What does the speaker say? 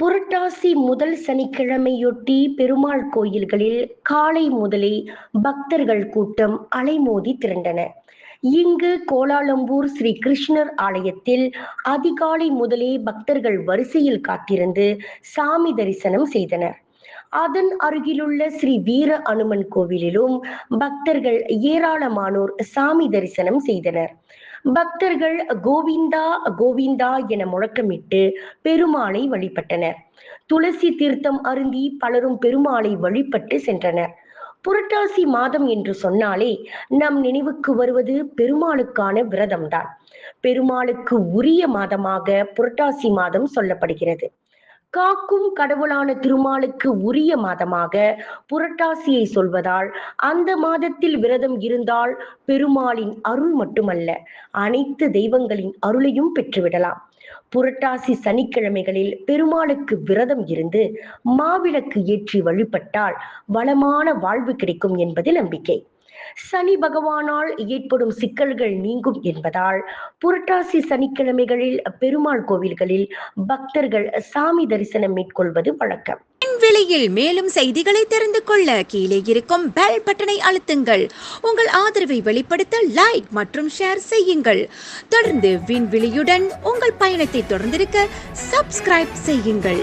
புரட்டாசி முதல் சனிக்கிழமையொட்டி பெருமாள் கோயில்களில் காலை முதலே பக்தர்கள் கூட்டம் அலைமோதி திரண்டன. இங்கு கோலாலம்பூர் ஸ்ரீ கிருஷ்ணர் ஆலயத்தில் அதிகாலை முதலே பக்தர்கள் வரிசையில் காத்திருந்து சாமி தரிசனம் செய்தனர். அதன் அருகிலுள்ள ஸ்ரீ வீர அனுமன் கோவிலிலும் பக்தர்கள் ஏராளமானோர் சாமி தரிசனம் செய்தனர். பக்தர்கள் கோவிந்தா கோவிந்தா என முழக்கமிட்டு பெருமாளை வழிபட்டனர். துளசி தீர்த்தம் அருந்தி பலரும் பெருமாளை வழிபட்டு சென்றனர். புரட்டாசி மாதம் என்று சொன்னாலே நம் நினைவுக்கு வருவது பெருமாளுக்கான விரதம்தான். பெருமாளுக்கு உரிய மாதமாக புரட்டாசி மாதம் சொல்லப்படுகிறது. காக்கும் கடவுளான திருமாலுக்கு உரிய மாதமாக புரட்டாசியை சொல்வதால் அந்த மாதத்தில் விரதம் இருந்தால் பெருமாளின் அருள் மட்டுமல்ல அனைத்து தெய்வங்களின் அருளையும் பெற்றுவிடலாம். புரட்டாசி சனிக்கிழமைகளில் பெருமாளுக்கு விரதம் இருந்து மாவிளக்கு ஏற்றி வழிபட்டால் வளமான வாழ்வு கிடைக்கும் என்பது நம்பிக்கை. சனி பகவானால் ஏற்படும் சிக்கல்கள் நீங்கும் என்பதால் புரட்டாசி சனிக்கிழமைகளில் பெருமாள் கோவில்களில் பக்தர்கள் சாமி தரிசனம் மேற்கொள்வது வழக்கம். விலையில் மேலும் செய்திகளை தெரிந்து கொள்ள கீழே இருக்கும் பெல் பட்டனை அழுத்துங்கள். உங்கள் ஆதரவை வெளிப்படுத்த லைக் மற்றும் ஷேர் செய்யுங்கள். தொடர்ந்து விண்வெளியுடன் உங்கள் பயணத்தை தொடர்ந்திருக்க சப்ஸ்கிரைப் செய்யுங்கள்.